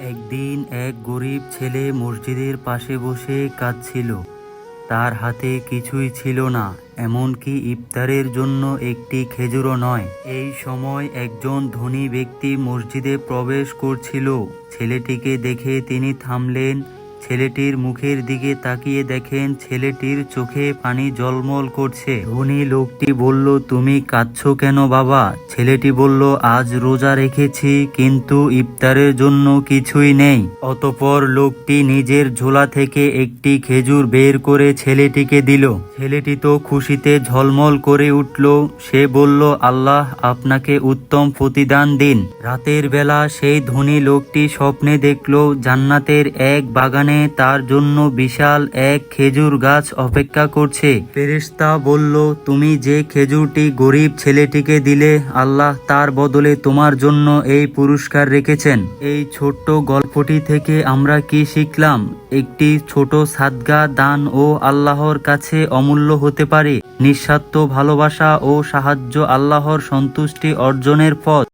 একদিন এক গরিব ছেলে মসজিদের পাশে বসে কাঁদছিল। তার হাতে কিছুই ছিল না, এমনকি ইফতারের জন্য একটি খেজুরও নয়। এই সময় একজন ধনী ব্যক্তি মসজিদে প্রবেশ করছিল। ছেলেটিকে দেখে তিনি থামলেন ছেলেটির মুখের দিকে তাকিয়ে দেখেন ছেলেটির চোখে পানি জলমল করছে। ধনী লোকটি বলল, তুমি কাঁদছো কেন বাবা? ছেলেটি বলল, আজ রোজা রেখেছি, কিন্তু ইফতারের জন্য কিছুই নেই। অতপর লোকটি নিজের ঝোলা থেকে একটি খেজুর বের করে ছেলেটিকে দিল। ছেলেটি তো খুশিতে ঝলমল করে উঠল। সে বলল, আল্লাহ আপনাকে উত্তম প্রতিদান দিন। রাতের বেলা সেই ধনী লোকটি স্বপ্নে দেখল, জান্নাতের এক বাগানে তার জন্য বিশাল এক খেজুর গাছ অপেক্ষা করছে। ফেরেশতা বলল, তুমি যে খেজুরটি গরিব ছেলেটিকে দিলে, আল্লাহ তার বদলে তোমার জন্য এই পুরস্কার রেখেছেন। এই ছোট্ট গল্পটি থেকে আমরা কি শিখলাম? একটি ছোট সাদগা দান ও আল্লাহর কাছে অমূল্য হতে পারে। নিঃস্বার্থ ভালোবাসা ও সাহায্য আল্লাহর সন্তুষ্টি অর্জনের পথ।